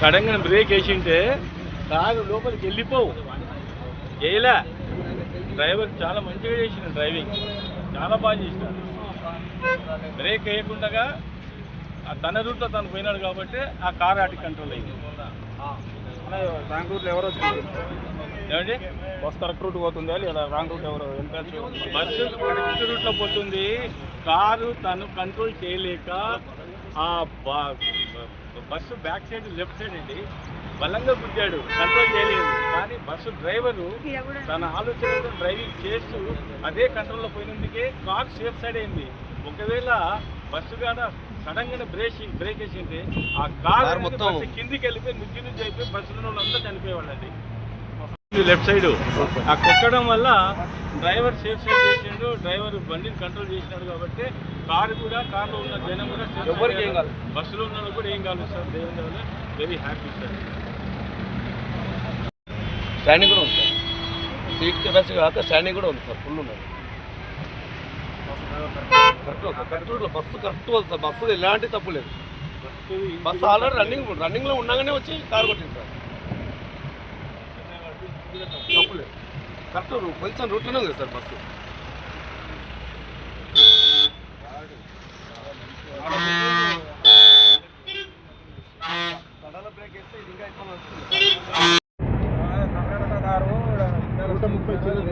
సడన్గా break వేసింటే car లోపలికి వెళ్ళిపోవు. వేయలే డ్రైవర్ చాలా మంచిగా చేసిన డ్రైవింగ్. చాలా బాగా చేసినాడు బ్రేక్ వేయకుండా తన రూట్లో తను పోయినాడు కాబట్టి ఆ కార్ ఆటి కంట్రోల్ అయింది. రాంగ్ రూట్లో ఎవరు వచ్చింది ఏమండి? బస్ కరెక్ట్ రూట్ పోతుందా లేదా రాంగ్ రూట్ ఎవరు బస్సు కరెక్ట్ రూట్లో పోతుంది. కారు తను కంట్రోల్ చేయలేక ఆ బ- bus back side left side అండి. బలంగా గుద్దాడు. కంట్రోల్ చేయలేదు. కానీ బస్సు డ్రైవరు తన ఆలోచనతో డ్రైవింగ్ చేస్తూ అదే కంట్రోల్లో పోయినందుకే కార్ సేఫ్ సైడ్ అయింది. ఒకవేళ బస్సు కాడ సడన్గా బ్రేక్ బ్రేక్ వేసింటే ఆ కార్ మొత్తం- కిందికి వెళ్ళిపోయి నుంచి నుంచి అయిపోయి బస్సులో వాళ్ళంతా చనిపోయేవాళ్ళండి. లెఫ్ట్ సైడ్ ఆ కొట్టడం వల్ల డ్రైవర్ సేఫ్ సైడ్ చేసిండు డ్రైవర్ బండిని కంట్రోల్ చేసినాడు కాబట్టి కారు కూడా కార్లో ఉన్న జనం కూడా ఎవరికి ఏం కాలేదు. బస్సులో ఉన్న కూడా ఏం కాలేదు సార్? దేవుని వల్ల వెరీ హ్యాపీ సార్. స్టాండింగ్ కూడా ఉంది సార్. సీట్ కెపాసిటీ కాక స్టాండింగ్ కూడా ఉంది సార్. ఫుల్ ఉన్నది. కరెక్ట్ బస్సు కరెక్ట్ ఉంది. సార్. బస్సు ఎలాంటి తప్పు లేదు. బస్సు ఆల్రెడీ రన్నింగ్ రన్నింగ్లో ఉండగానే వచ్చి కారు కొట్టింది సార్. తప్పు కరెక్ట్ పొజిషన్ రూట్లోనే ఉంది సార్ బస్సు నూట ముప్పై చిల్లర